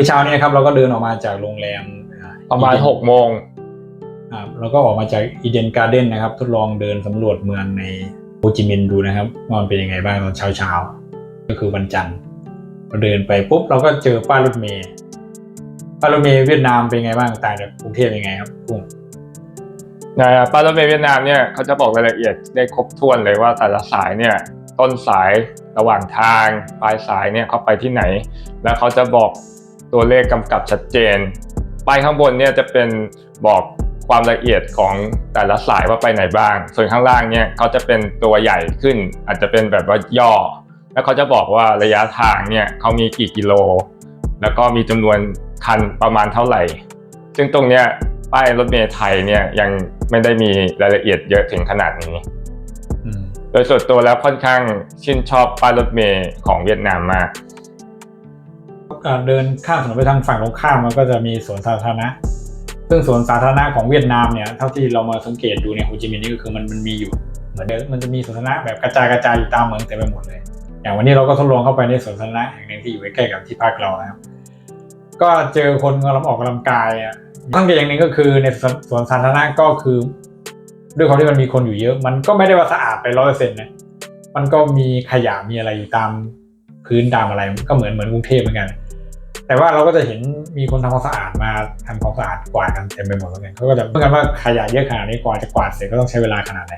มื่อเช้านี้นะครับเราก็เดินออกมาจากโรงแรมอ่ประมาณ Eden หกโมงอ่าแล้วก็ออกมาจากอีเดนการ์เด้นนะครับ ทดลองเดินสำรวจเมืองในโฮจิมินห์ดูนะครับว่ามันเป็นยังไงบ้างตอนเช้าเช้าๆก็คือวันจันทร์เราเดินไปปุ๊บเราก็เจอป้ายรถเมล์ป้ายรถเมล์เวียดนามเป็นยังไงบ้างต่างจากกรุงเทพยังไงครับกุ้งนะป้ายรถเมล์เวียดนามเนี่ยเขาจะบอกรายละเอียดได้ครบถ้วนเลยว่าแต่ละสายเนี่ยต้นสายระหว่างทางปลายสายเนี่ยเขาไปที่ไหน แล้วเขาจะบอก ตัวเลขกำกับชัดเจน ป้ายข้างบนเนี่ยจะเป็นบอกความละเอียดของแต่ละสายว่าไปไหนบ้าง ส่วนข้างล่างเนี่ยเขาจะเป็นตัวใหญ่ขึ้น อาจจะเป็นแบบว่าย่อ แล้วเขาจะบอกว่าระยะทางเนี่ยเขามีกี่กิโล แล้วก็มีจำนวนคันประมาณเท่าไหร่ ซึ่งตรงเนี้ยป้ายรถเมล์ไทยเนี่ยยังไม่ได้มีรายละเอียดเยอะถึงขนาดนี้อืมโดยส่วนตัวแล้วค่อนข้างชื่นชอบป้ายรถเมล์ของเวียดนามมากการ เดินข้ามถนนไปทางฝั่งตรงข้ามมันก็จะมีสวนสาธารณะ ซึ่งสวนสาธารณะของเวียดนามเนี่ยเท่าที่เรามาสังเกตดูในโฮจิมินห์นี่ก็คือมันมันมีอยู่เหมือนเดิมมันจะมีสวนสาธารณะแบบกระจายกระจายอยู่ตามเมืองเต็มไปหมดเลย อย่างวันนี้เราก็ทดลองเข้าไปในสวนสาธารณะแห่งหนึ่งที่อยู่ใกล้ๆกับที่พักเรานะครับก็เจอคนกำลังออกกำลังกายอะสังเกตอย่างหนึ่งก็คือในสวนสวนสาธารณะก็คือ ด้วยความที่มันมีคนอยู่เยอะ มันก็ไม่ได้ว่าสะอาดไปร้อยเปอร์เซ็นต์นะมันก็มีขยะมีอะไรอยู่ตาม พื้นตามอะไรก็เหมือนเหมือนกรุงเทพเหมือนกัน แต่ว่าเราก็จะเห็นมีคนทำความสะอาดมาทำความสะอาดกวาดกันเต็มไปหมดแล้วกันเขาก็จะเพื่อกันว่าขยะเยอะขนาดนี้กว่าจะกวาดเสร็จก็ต้องใช้เวลาขนาดไหน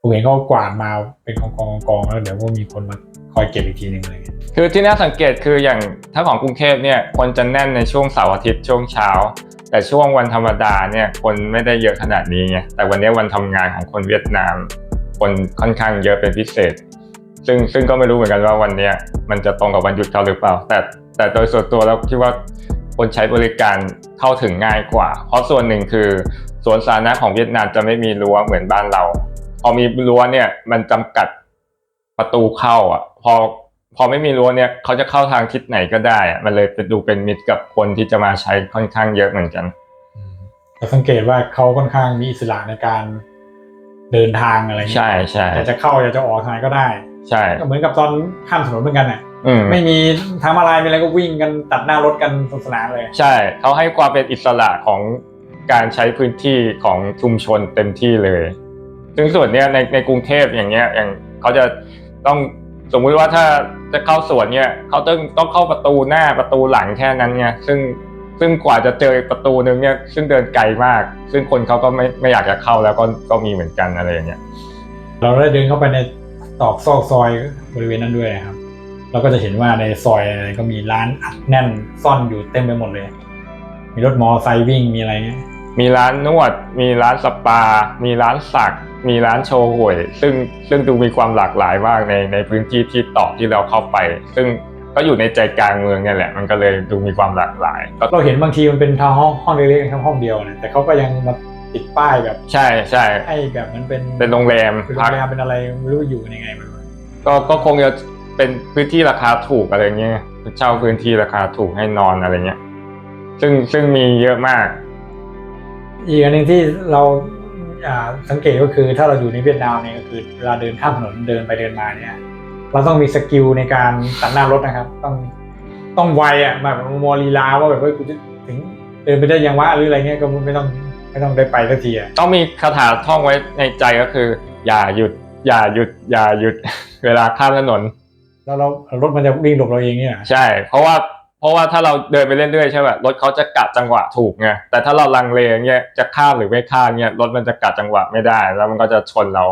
ผมเห็นเขากวาดมาเป็นกองกองกองแล้วเดี๋ยวก็มีคนมาคอยเก็บอีกทีหนึ่งอะไรเงี้ยคือที่น่าสังเกตคืออย่างถ้าของกรุงเทพเนี่ยคนจะแน่นในช่วงเสาร์อาทิตย์ช่วงเช้า แต่ช่วงวันธรรมดาเนี่ยคนไม่ได้เยอะขนาดนี้ไงแต่วันนี้วันทำงานของคนเวียดนาม คนค่อนข้างเยอะเป็นพิเศษ ซึ่งซึ่งก็ไม่รู้เหมือนกันว่าวันเนี้ยมันจะตรงกับวันหยุดเขาหรือเปล่า แต่แต่โดยส่วนตัวแล้วคิดว่าคนใช้บริการเข้าถึงง่ายกว่า เพราะส่วนหนึ่งคือสวนสาธารณะของเวียดนามจะไม่มีรั้วเหมือนบ้านเรา พอมีรั้วเนี่ยมันจำกัดประตูเข้าอะ พอพอไม่มีรั้วเนี่ยเขาจะเข้าทางทิศไหนก็ได้อะมันเลยเป็นดูเป็นมิตรกับคนที่จะมาใช้ค่อนข้างเยอะเหมือนกันแต่สังเกตว่าเขาค่อนข้างมีอิสระในการเดินทางอะไรเงี้ยใช่ใช่อยากจะเข้าอยากจะออกทางไหนก็ได้ ใช่ก็เหมือนกับตอนข้ามถนนเหมือนกันน่ะอืมไม่มีทางมาลายมีอะไรก็วิ่งกันตัดหน้ารถกันสนุกสนานเลยใช่เขาให้ความเป็นอิสระของการใช้พื้นที่ของชุมชนเต็มที่เลย ซึ่งส่วนเนี้ยในในกรุงเทพอย่างเงี้ยอย่างเขาจะต้องสมมุติว่าถ้าจะเข้าสวนเนี่ยเขาต้องต้องเข้าประตูหน้าประตูหลังแค่นั้นไงซึ่งซึ่งกว่าจะเจอประตูนึงเนี่ยซึ่งเดินไกลมาก ซึ่งคนเขาก็ไม่ไม่อยากจะเข้าแล้วก็ก็มีเหมือนกันอะไรอย่างเงี้ยเราได้เดินเข้าไปใน ตอกซอกซอยบริเวณนั้นด้วยนะครับ เราก็จะเห็นว่าในซอยอะไรก็มีร้านอัดแน่นซ่อนอยู่เต็มไปหมดเลย มีรถมอไซค์วิ่งมีอะไรเงี้ยมีร้านนวด มีร้านสปา มีร้านสัก มีร้านโชว์หวย ซึ่งซึ่งดูมีความหลากหลายมากในในพื้นที่ที่ต่อที่เราเข้าไป ซึ่งก็อยู่ในใจกลางเมืองเนี่ยแหละ มันก็เลยดูมีความหลากหลายก็เราเห็นบางทีมันเป็นทาวน์ห้องห้องเล็กๆนะครับห้องเดียวนะแต่เขาก็ยังมา ติดป้ายแบบใช่ใช่ให้แบบมันเป็นเป็นโรงแรมเป็นโรพักงแรมเป็นอะไรไม่รู้อยู่ยังไงมันก็ก็คงจะเป็นพื้นที่ราคาถูกอะไรเงี้ยเช่าพื้นที่ราคาถูกให้นอนอะไรเงี้ย ซึ่งซึ่งมีเยอะมาก อีกอันหนึ่งที่เราอ่าสังเกตก็คือถ้าเราอยู่ในเวียดนามเนี่ยก็คือเวลาเดินข้ามถนนเดินไปเดินมาเนี่ย เราต้องมีสกิลในการตัดหน้ารถนะครับ ต้องต้องไวอะแบบมัวลีลาว่าแบบว่ากูจะถึงเดินไปได้ยังวะหรืออะไรเงี้ยก็ไม่ต้อง ไม่ต้องได้ไปสักทีอะต้องมีคาถาท่องไว้ในใจก็คือ อย่าหยุด อย่าหยุด อย่าหยุด เวลาข้ามถนน แล้วเรารถมันจะวิ่งหลบเราเองเนี่ยใช่ เพราะว่าเพราะว่าถ้าเราเดินไปเรื่อยๆใช่ป่ะรถเขาจะกะจังหวะถูกไงแต่ถ้าเราลังเลเงี้ยจะข้ามหรือไม่ข้ามเงี้ยรถมันจะกะจังหวะไม่ได้ แล้วมันก็จะชนเรา